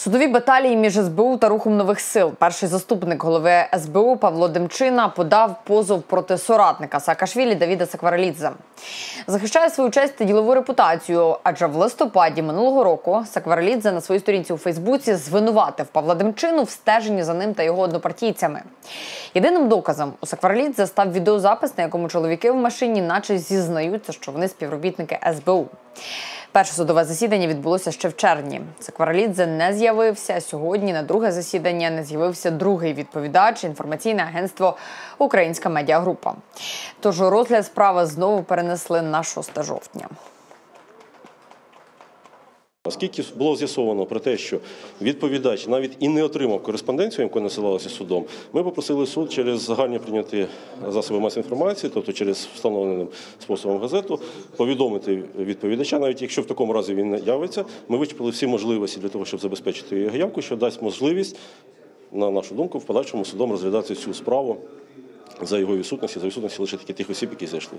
Судові баталії між СБУ та рухом нових сил. Перший заступник голови СБУ Павло Демчина подав позов проти соратника Саакашвілі Давіда Сакварелідзе. Захищає свою честь та ділову репутацію. Адже в листопаді минулого року Сакварелідзе на своїй сторінці у Фейсбуці звинуватив Павла Демчину в стеженні за ним та його однопартійцями. Єдиним доказом у Сакварелідзе став відеозапис, на якому чоловіки в машині, наче зізнаються, що вони співробітники СБУ. Перше судове засідання відбулося ще в червні. Сакваралідзе не з'явився. Сьогодні на друге засідання не з'явився другий відповідач інформаційне агентство Українська медіагрупа. Тож розгляд справи знову перенесли на 6 жовтня. Оскільки було з'ясовано про те, що відповідач навіть і не отримав кореспонденцію, яку насилалася судом, ми попросили суд через загальні прийняті засоби масової інформації, тобто через встановленим способом газету, повідомити відповідача, навіть якщо в такому разі він не явиться, ми вичерпали всі можливості для того, щоб забезпечити його явку, що дасть можливість, на нашу думку, в подальшому судом розглядати цю справу за його відсутності, за відсутності лише таких осіб, які зайшли.